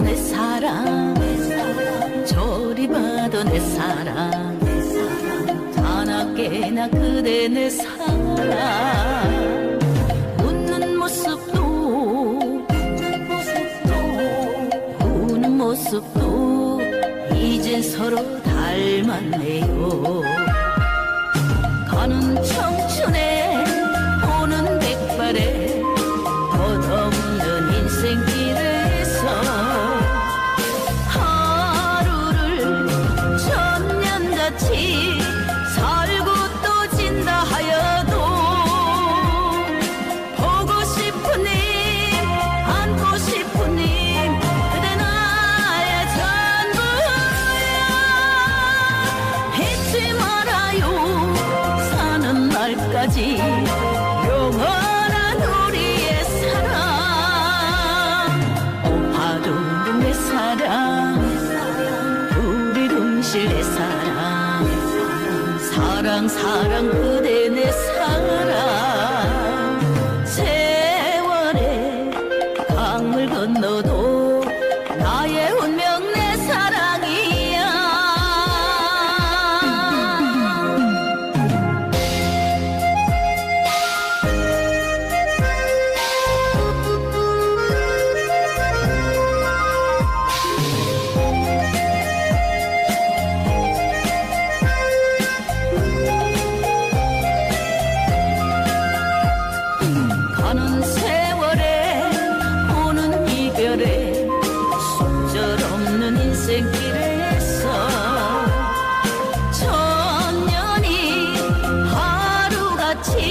내 사랑. 저리 봐도 내 사랑. 단아게나 그대 내 사랑. 웃는 모습도 우는 모습도 이젠 서로 닮았네요. 가는 청 같이 살고 또 진다 하여도 보고 싶은 님 안고 싶은 님 그대 나의 전부야. 잊지 말아요. 사는 날까지 영원한 우리의 사랑. 오파동 내 사랑 우리 동실 내 사랑 사랑 사랑 그대 내 사랑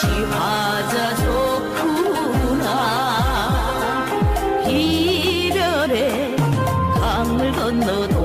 지화자 좋구나. 이별의 강을 건너도